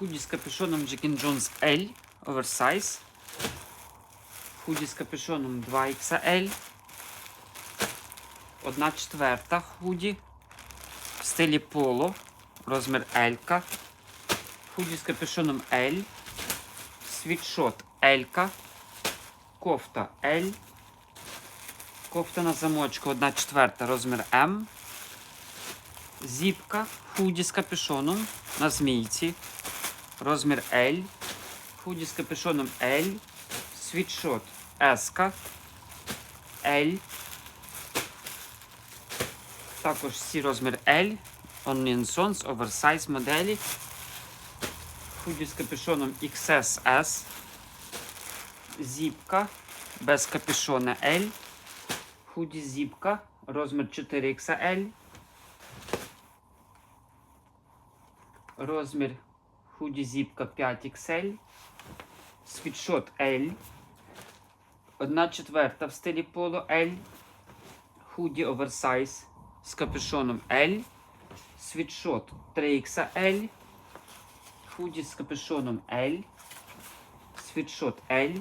Худі з капюшоном Jack Jones L Oversize. Худі з капюшоном 2XL. Одна четверта худі. В стилі поло. Розмір L. Худі з капюшоном L. Світшот L. Кофта L. Кофта на замочку 1 четверта розмір М. Зіпка худі з капюшоном на змійці. Розмір L. Худі з капюшоном L. Світшот S. L. Також всі розмір L. Sons, оверсайз моделі. Худі з капюшоном XSS. Зіпка без капюшона L. Худі зіпка. Розмір 4XL. Розмір худі зіпка 5XL. Світшот L. 1 четверта в стилі поло L. Худі оверсайз з капюшоном L. Світшот 3XL. Худі з капюшоном L. Світшот L.